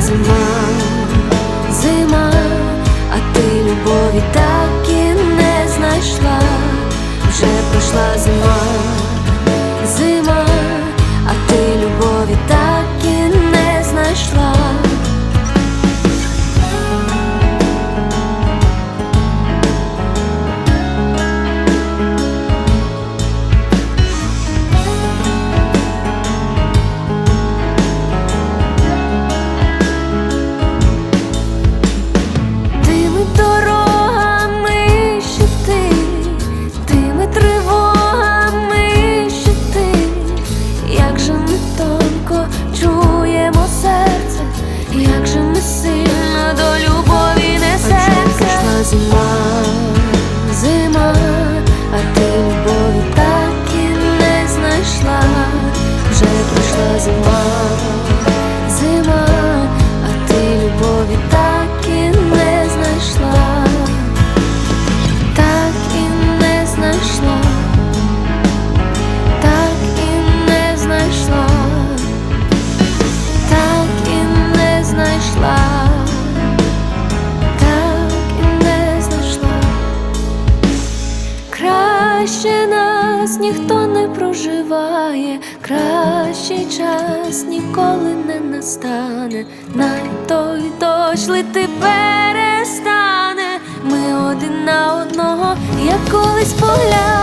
Зима, зима, а ти любові так і не знайшла, вже пройшла зима. краще нас ніхто не проживає, кращий час ніколи не настане, най той дощ лити перестане, ми один на одного, як колись погляд.